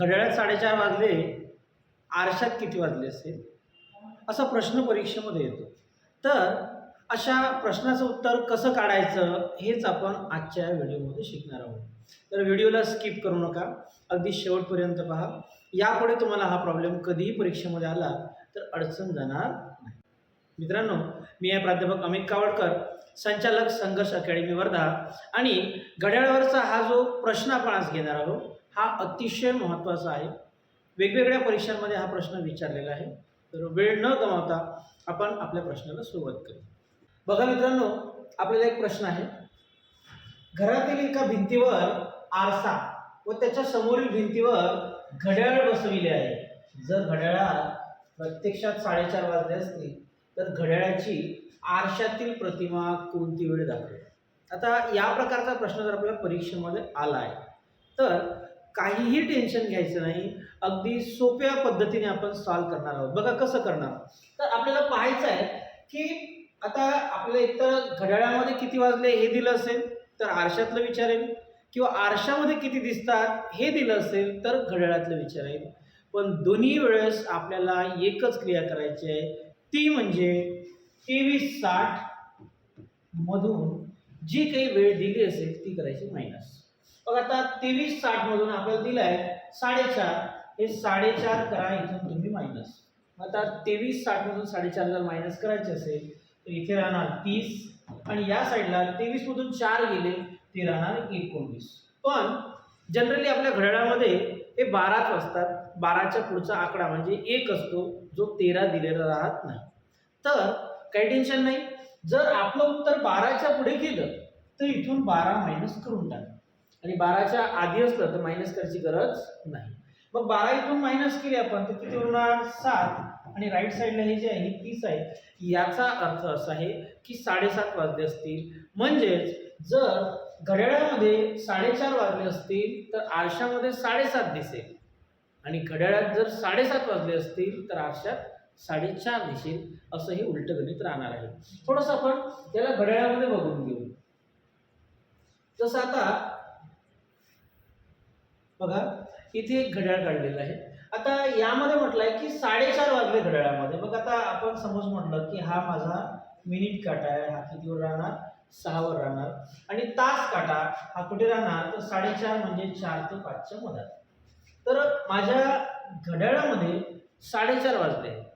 घड्याळात साडेचार वाजले आरशात किती वाजले असेल? असा प्रश्न परीक्षेमध्ये येतो. तर अशा प्रश्नाचं उत्तर कसं काढायचं हेच आपण आजच्या व्हिडिओमध्ये शिकणार आहोत. तर व्हिडिओला स्किप करू नका अगदी शेवटपर्यंत पहा. यापुढे तुम्हाला हा प्रॉब्लेम कधीही परीक्षेमध्ये आला तर अडचण जाणार नाही. मित्रांनो मी आहे प्राध्यापक अमित कावडकर संचालक संघर्ष अकॅडमी वर्धा आणि घड्याळावरचा हा जो प्रश्न आपण आज घेणार आहोत हा अतिशय महत्त्वाचा आहे. वेगवेगळ्या परीक्षांमध्ये हा प्रश्न विचारलेला आहे. तर वेळ न गमावता आपण आपल्या प्रश्नाला सुरुवात करू. बघा मित्रांनो आपल्याला एक प्रश्न आहे. घरातील एका भिंतीवर आरसा व त्याच्या समोरील भिंतीवर घड्याळ बसविले आहे. जर घड्याळात प्रत्यक्षात साडेचार वाजले असतील तर घड्याळाची आरशातील प्रतिमा कोणती वेळ दाखवेल? आता या प्रकारचा प्रश्न जर आपल्या परीक्षेमध्ये आला आहे तर काहीही टेन्शन घ्यायचं नाही. अगदी सोप्या पद्धतीने आपण सॉल्व करणार आहोत. बघा कसं करणार. तर आपल्याला पाहायचं आहे की आता आपल्या एकतर घड्याळामध्ये किती वाजले हे दिलं असेल तर आरशातलं विचारेल किंवा आरशामध्ये किती दिसतात हे दिलं असेल तर घड्याळातलं विचारेल पण दोन्ही वेळेस आपल्याला एकच क्रिया करायची आहे. ती म्हणजे तेवीस साठ मधून जी काही वेळ दिली असेल ती करायची मायनस मग आता तेवीस साठ मधून आपल्याला दिलं आहे साडेचार. हे साडेचार करा इथून तुम्ही मायनस आता तेवीस साठ मधून साडेचार जर मायनस करायचे असेल तर इथे राहणार तीस. आणि या साईडला तेवीस मधून चार गेले ते राहणार एकोणवीस. पण जनरली आपल्या घड्याळामध्ये हे बाराच असतात. बाराच्या पुढचा आकडा म्हणजे एक असतो जो तेरा दिलेला राहत नाही. तर काही टेन्शन नाही. जर आपलं उत्तर बाराच्या पुढे गेलं तर इथून बारा मायनस करून टाक. आणि बाराच्या आधी असलं तर मायनस करायची गरज नाही. मग बारा इथून मायनस केली आपण तर किती होणार? सात. आणि राईट साईडला हे जे आहे हे तीस आहे. याचा अर्थ असा आहे की साडेसात वाजले असतील. म्हणजेच जर घड्याळामध्ये साडेचार वाजले असतील तर आरशामध्ये साडेसात दिसेल. आणि घड्याळात जर साडेसात वाजले असतील तर आरशात साडेचार दिसेल. असं हे उलट गणित राहणार आहे. थोडंसं आपण त्याला घड्याळामध्ये बघून घेऊ. जसं आता बघा इथे एक घड्याळ काढलेलं आहे. आता यामध्ये म्हटलंय की साडेचार वाजले घड्याळामध्ये. मग आता आपण समज म्हटलं की हा माझा मिनिट काटा आहे. हा कितीवर राहणार? सहावर राहणार. आणि तास काटा हा कुठे राहणार? तर साडेचार म्हणजे चार ते पाचच्या मधात. तर माझ्या घड्याळामध्ये साडेचार वाजले. आहे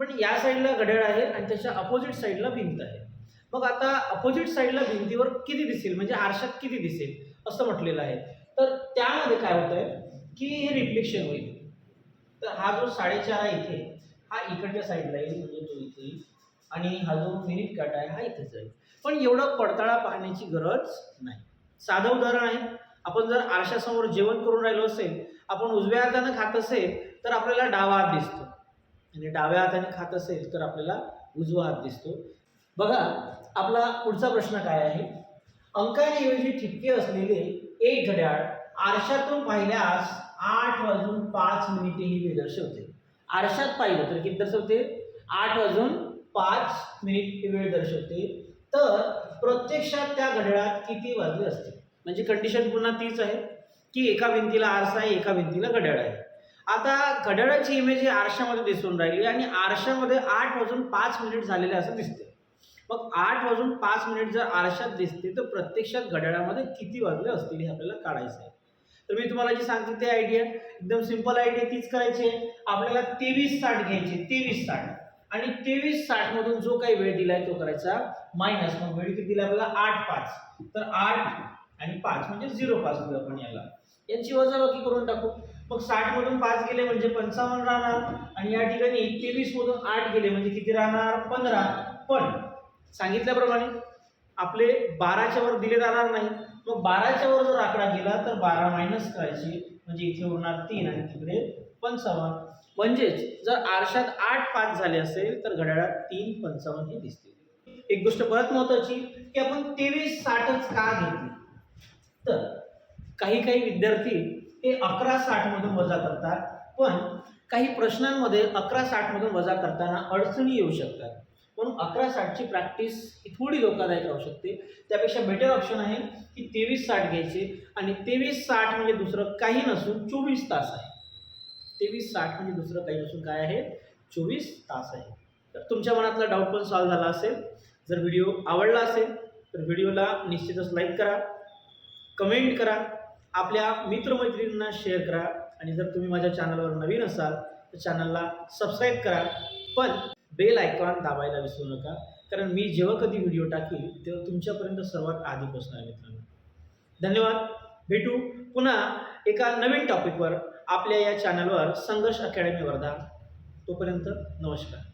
पण या साईडला घड्याळ आहे आणि त्याच्या अपोजिट साईडला भिंत आहे. मग आता अपोजिट साईडला भिंतीवर किती दिसेल? म्हणजे आरशात किती दिसेल? असं म्हटलेलं आहे. तर त्यामध्ये काय होतं आहे की हे रिफ्लेक्शन होईल. तर हा जो साडेचार आहे इथे हा इकडच्या साईडला येईल म्हणजे तो इथे आणि हा जो मिनिट काटा आहे हा इथेच जाईल पण एवढं पडताळा पाहण्याची गरज नाही. साधं उदाहरण आहे आपण जर आरशासमोर जेवण करून राहिलो असेल आपण उजव्या हाताने खात असेल तर आपल्याला डावा हात दिसतो. आणि डाव्या हाताने खात असेल तर आपल्याला उजवा हात दिसतो. बघा आपला पुढचा प्रश्न काय आहे? अंकाऐवजी ठिपके असलेले एक घड्याळ आरशातून पाहिल्यास आठ वाजून पाच मिनिटे ही वेळ दर्शवते. आरशात पाहिलं तर किती दर्शवते? आठ वाजून पाच मिनिट ही वेळ दर्शवते. तर प्रत्यक्षात त्या घड्याळात किती वाजले असते? म्हणजे कंडिशन पुन्हा तीच आहे की एका भिंतीला आरसा आहे एका भिंतीला घड्याळ आहे. आता घड्याळाची इमेज ही आरशामध्ये दिसून राहिली आणि आरशामध्ये आठ वाजून पाच मिनिट झालेले असं दिसते. मग आठ वाजून पाच मिनिट जर आरशात दिसते तर प्रत्यक्षात घड्याळामध्ये किती वाजले असतील हे आपल्याला काढायचं आहे. तर मी तुम्हाला जी सांगते ते आयडिया एकदम सिंपल आयडिया तीच करायची आहे. आपल्याला तेवीस साठ घ्यायची तेवीस साठ. आणि तेवीस साठ मधून जो काही वेळ दिलाय तो करायचा मायनस मग वेळ किती दिला आपल्याला? आठ पाच. तर आठ आणि पाच म्हणजे झिरो पाच दिलं आपण याला. यांची वजाबाकी करून टाकू. मग साठ मधून पाच गेले म्हणजे पंचावन्न राहणार. आणि या ठिकाणी तेवीस मधून आठ गेले म्हणजे किती राहणार? पंधरा. पण सांगितल्याप्रमाणे आपले बाराच्या वर दिले जाणार नाही. मग बाराच्या वर जर आकडा गेला तर बारा मायनस करायची म्हणजे इथे उरणार तीन आणि तिकडे पंचावन्न. म्हणजेच जर आरशात आठ पाच झाले असेल तर घड्याळात तीन पंचावन्न हे दिसतील. एक गोष्ट परत महत्वाची की आपण तेवीस साठच का घेतली? तर काही काही विद्यार्थी ते अकरा साठ मधून वजा करतात पण काही प्रश्नांमध्ये अकरा साठ मधून वजा करताना अडचणी येऊ शकतात. म्हणून अकरा साठची प्रॅक्टिस ही थोडी धोकादायक राहू शकते. त्यापेक्षा बेटर ऑप्शन आहे की तेवीस साठ घ्यायचे आणि तेवीस साठ म्हणजे दुसरं काही नसून चोवीस तास आहे. तेवीस साठ म्हणजे दुसरं काही नसून काय आहे? चोवीस तास आहे. तर तुमच्या मनातला डाऊट पण सॉल्व्ह झाला असेल. जर व्हिडिओ आवडला असेल तर व्हिडिओला निश्चितच लाईक करा. कमेंट करा. आपल्या मित्रमैत्रिणींना शेअर करा. आणि जर तुम्ही माझ्या चॅनलवर नवीन असाल तर चॅनलला सबस्क्राईब करा. पण बेल आयकॉन दाबायला विसरू नका. कारण मी जेव्हा कधी व्हिडिओ टाकील तेव्हा तुमच्यापर्यंत सर्वात आधी पोचणार मित्रांनो. धन्यवाद. भेटू पुन्हा एका नवीन टॉपिकवर आपल्या या चॅनलवर संघर्ष अकॅडमी वर्धा तोपर्यंत नमस्कार.